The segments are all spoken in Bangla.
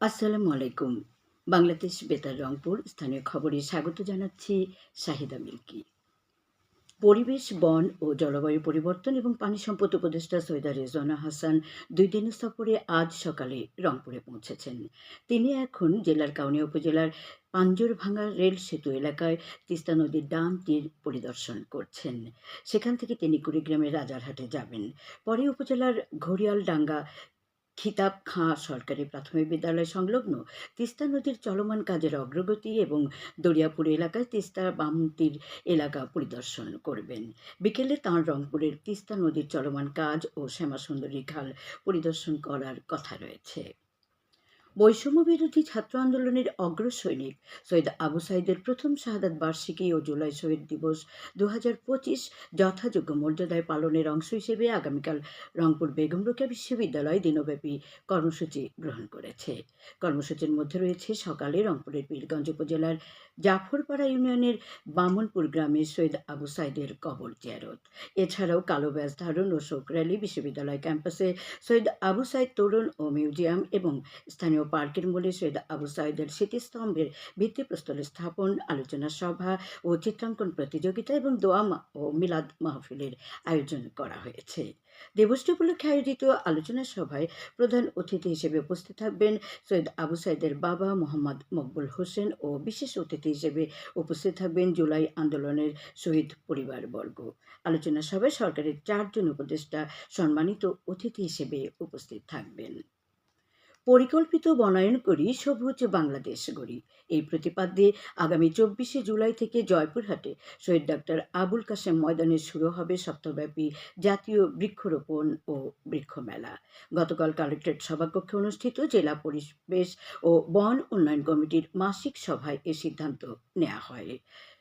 আসসালামু আলাইকুম। বাংলাদেশ বেতার রংপুর স্থানীয় খবরে স্বাগত জানাচ্ছি শাহিদা মিল্কি। পরিবেশ, বন ও জলবায়ু পরিবর্তন এবং পানি সম্পদ উপদেষ্টা সৈয়দা রেজওয়ানা হাসান দুই দিনের সফরে আজ সকালে রংপুরে পৌঁছেছেন। তিনি এখন জেলার কাউনিয়া উপজেলার পাঞ্জরভাঙ্গা রেল সেতু এলাকায় তিস্তা নদীর ডান তীর পরিদর্শন করছেন। সেখান থেকে তিনি কুড়িগ্রামের রাজারহাটে যাবেন। পরে উপজেলার ঘড়িয়ালডাঙ্গা খিতাব খাঁ সরকারি প্রাথমিক বিদ্যালয় সংলগ্ন তিস্তা নদীর চলমান কাজের অগ্রগতি এবং দরিয়াপুর এলাকায় তিস্তা বামতির এলাকা পরিদর্শন করবেন। বিকেলে তাঁর রংপুরের তিস্তা নদীর চলমান কাজ ও শ্যামাসুন্দরী খাল পরিদর্শন করার কথা রয়েছে। বৈষম্য বিরোধী ছাত্র আন্দোলনের অগ্রসৈনিক সৈয়দ আবু সাইদের প্রথম শাহাদাত বার্ষিকী ও জুলাই শহীদ দিবস দু পঁচিশ যথাযোগ্য মর্যাদায় পালনের অংশ হিসেবে আগামীকাল রংপুর বেগম রোকেয়া বিশ্ববিদ্যালয় দিনব্যাপী কর্মসূচি গ্রহণ করেছে। কর্মসূচির মধ্যে রয়েছে সকালে রংপুরের পীরগঞ্জ উপজেলার জাফরপাড়া ইউনিয়নের বামনপুর গ্রামে সৈয়দ আবু সাইদের কবর জিয়ারত। এছাড়াও কালো ব্যাস ধারণ ও শোক র্যালি বিশ্ববিদ্যালয় ক্যাম্পাসে সৈয়দ আবু সাইদ তরুণ ও মিউজিয়াম এবং স্থানীয় পার্কের মোড়ে সৈয়দ আবু সাইদের স্মৃতিস্তম্ভের ভিত্তিপ্রস্তর স্থাপন, আলোচনা সভা ও চিত্রাঙ্কন প্রতিযোগিতা এবং দোয়া ও মিলাদ মাহফিলের আয়োজন করা হয়েছে। দিবসটি উপলক্ষে আয়োজিত আলোচনা সভায় প্রধান অতিথি হিসেবে উপস্থিত থাকবেন সৈয়দ আবু সাইদের বাবা মোহাম্মদ মকবুল হোসেন ও বিশেষ অতিথি হিসেবে উপস্থিত থাকবেন জুলাই আন্দোলনের শহীদ পরিবারবর্গ। আলোচনা সভায় সরকারের চারজন উপদেষ্টা সম্মানিত অতিথি হিসেবে উপস্থিত থাকবেন। পরিকল্পিত বনায়ন করি সবুজ বাংলাদেশ গড়ি। এই প্রতিপাদ্যে আগামী চব্বিশে জুলাই থেকে জয়পুরহাটে শহীদ ডাক্তার আবুল কাশেম ময়দানে শুরু হবে সপ্তাহব্যাপী জাতীয় বৃক্ষরোপণ ও বৃক্ষ মেলা গতকাল কালেক্টরেট সভাকক্ষে অনুষ্ঠিত জেলা পরিবেশ ও বন উন্নয়ন কমিটির মাসিক সভায় এ সিদ্ধান্ত নেওয়া হয়।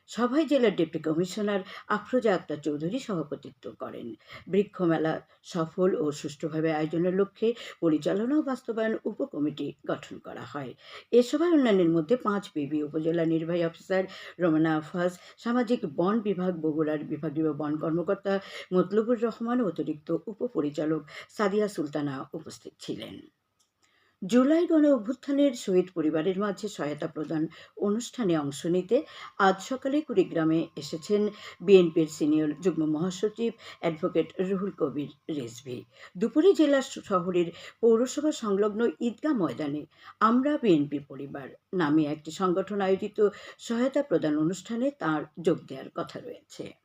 সভায় জেলার ডেপুটি কমিশনার আফরোজা আক্তার চৌধুরী সভাপতিত্ব করেন। বৃক্ষ মেলা সফল ও সুষ্ঠুভাবে আয়োজনের লক্ষ্যে পরিচালনা ও বাস্তবায়ন উপকমিটি গঠন করা হয়। এ সভায় অন্যান্যের মধ্যে পাঁচ বিবি উপজেলা নির্বাহী অফিসার রমনা আফাজ সামাজিক বন বিভাগ বগুড়ার বিভাগীয় বন কর্মকর্তা মতলুবুর রহমান অতিরিক্ত উপপরিচালক সাদিয়া সুলতানা উপস্থিত ছিলেন। জুলাই গণ অভ্যুত্থানের শহীদ পরিবারের মাঝে সহায়তা প্রদান অনুষ্ঠানে অংশ নিতে আজ সকালে কুড়িগ্রামে এসেছেন বিএনপির সিনিয়র যুগ্ম মহাসচিব অ্যাডভোকেট রুহুল কবির রেজভি। দুপুরে জেলা শহরের পৌরসভা সংলগ্ন ঈদগাহ ময়দানে আমরা বিএনপি পরিবার নামে একটি সংগঠন আয়োজিত সহায়তা প্রদান অনুষ্ঠানে তার যোগ দেওয়ার কথা রয়েছে।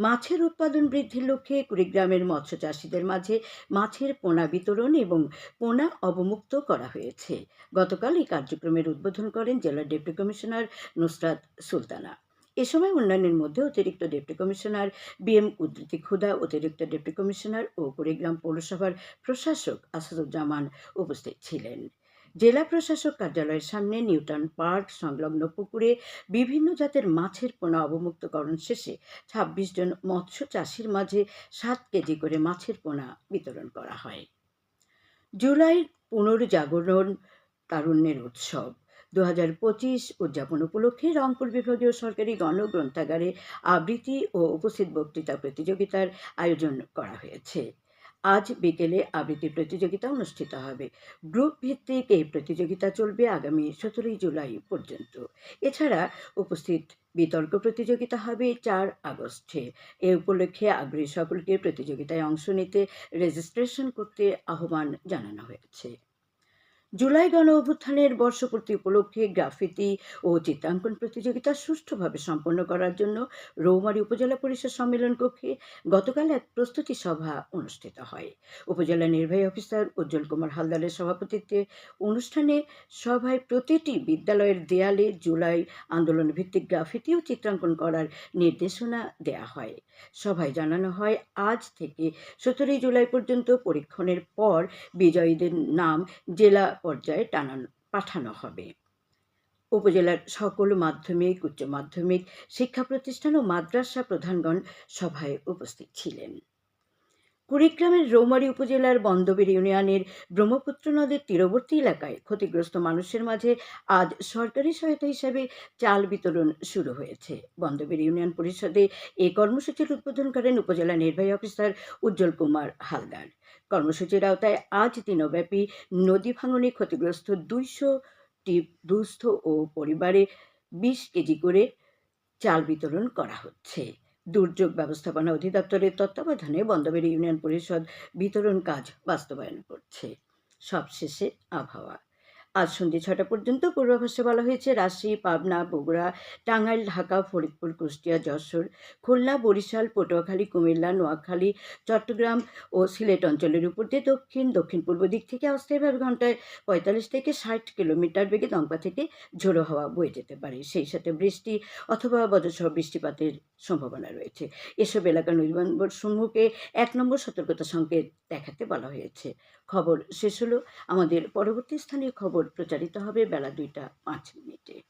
মাছের উৎপাদন বৃদ্ধির লক্ষ্যে কুড়িগ্রামের মৎস্য চাষিদের মাঝে মাছের পোনা বিতরণ এবং পোনা অবমুক্ত করা হয়েছে। গতকাল এই কার্যক্রমের উদ্বোধন করেন জেলার ডেপুটি কমিশনার নুসরাত সুলতানা। এ সময় উন্নয়নের মধ্যে অতিরিক্ত ডেপুটি কমিশনার বি এম উদ্ধৃতি খুদা, অতিরিক্ত ডেপুটি কমিশনার ও কুড়িগ্রাম পৌরসভার প্রশাসক আসাদুজ্জামান উপস্থিত ছিলেন। জেলা প্রশাসক কার্যালয়ের সামনে নিউটন পার্ক সংলগ্ন পুকুরে বিভিন্ন জাতের মাছের পোনা অবমুক্তকরণ শেষে ছাব্বিশ জন মৎস্য চাষির মাঝে সাত কেজি করে মাছের পোনা বিতরণ করা হয়। জুলাই পুনর্জাগরণ তারুণ্যের উৎসব। দু হাজার পঁচিশ উদযাপন উপলক্ষে রংপুর বিভাগীয় সরকারি গণগ্রন্থাগারে আবৃত্তি ও উপস্থিত বক্তৃতা প্রতিযোগিতার আয়োজন করা হয়েছে। আজ বিকেলে আবৃত্তি প্রতিযোগিতা অনুষ্ঠিত হবে। গ্রুপ ভিত্তিক এই প্রতিযোগিতা চলবে আগামী সতেরোই জুলাই পর্যন্ত। এছাড়া উপস্থিত বিতর্ক প্রতিযোগিতা হবে চার আগস্টে। এ উপলক্ষে আগ্রহী সকলকে প্রতিযোগিতায় অংশ নিতে রেজিস্ট্রেশন করতে আহ্বান জানানো হয়েছে। জুলাই গণ অভ্যুত্থানের বর্ষপূর্তি উপলক্ষে গ্রাফিতি ও চিত্রাঙ্কন প্রতিযোগিতা সুষ্ঠুভাবে সম্পন্ন করার জন্য রৌমারী উপজেলা পরিষদ সম্মেলন কক্ষে গতকাল এক প্রস্তুতি সভা অনুষ্ঠিত হয়। উপজেলা নির্বাহী অফিসার উজ্জ্বল কুমার হালদারের সভাপতিত্বে অনুষ্ঠানে সভায় প্রতিটি বিদ্যালয়ের দেয়ালে জুলাই আন্দোলন ভিত্তিক গ্রাফিতি ও চিত্রাঙ্কন করার নির্দেশনা দেয়া হয়। সভায় জানানো হয়, আজ থেকে সতেরোই জুলাই পর্যন্ত পরীক্ষণের পর বিজয়ীদের নাম জেলা পর্যায়ে টানানো, পাঠানো হবে। উপজেলার সকল মাধ্যমিক, উচ্চ মাধ্যমিক শিক্ষা প্রতিষ্ঠান ও মাদ্রাসা প্রধানগণ সভায় উপস্থিত ছিলেন। কুড়িগ্রামের রৌমারী উপজেলার বন্দবের ইউনিয়নের ব্রহ্মপুত্র নদের তীরবর্তী এলাকায় ক্ষতিগ্রস্ত মানুষের মাঝে আজ সরকারি সহায়তা হিসাবে চাল বিতরণ শুরু হয়েছে। বন্দবের ইউনিয়ন পরিষদে এ কর্মসূচির উদ্বোধন করেন উপজেলা নির্বাহী অফিসার উজ্জ্বল কুমার হালদার। কর্মসূচির আওতায় আজ দিনব্যাপী নদী ভাঙনে ক্ষতিগ্রস্ত দুইশোটি দুস্থ ও পরিবারে বিশ কেজি করে চাল বিতরণ করা হচ্ছে। দুর্যোগ ব্যবস্থাপনা অধিদপ্তরের তত্ত্বাবধানে বন্দবেড়ি ইউনিয়ন পরিষদ বিতরণ কাজ বাস্তবায়ন করছে। সবশেষে আবহাওয়া। আজ সন্ধ্যে ছটা পর্যন্ত পূর্বাভাসে বলা হয়েছে, রাজশাহী, পাবনা, বগুড়া, টাঙ্গাইল, ঢাকা, ফরিদপুর, কুষ্টিয়া, যশোর, খুলনা, বরিশাল, পটুয়াখালী, কুমিল্লা, নোয়াখালী, চট্টগ্রাম ও সিলেট অঞ্চলের উপর দিয়ে দক্ষিণ দক্ষিণ পূর্ব দিক থেকে অস্থায়ীভাবে ঘন্টায় পঁয়তাল্লিশ থেকে ষাট কিলোমিটার বেগে দমকা থেকে ঝোড়ো হাওয়া বয়ে যেতে পারে। সেই সাথে বৃষ্টি অথবা বজ্রসহ বৃষ্টিপাতের সম্ভাবনা রয়েছে। এসব এলাকার নদীবন্দর সমূহকে এক নম্বর সতর্কতা সংকেত দেখাতে বলা হয়েছে। খবর শেষ হলো আমাদের পরবর্তী স্থানীয় খবর। প্রচারিত হবে বেলা দুইটা পাঁচ মিনিটে।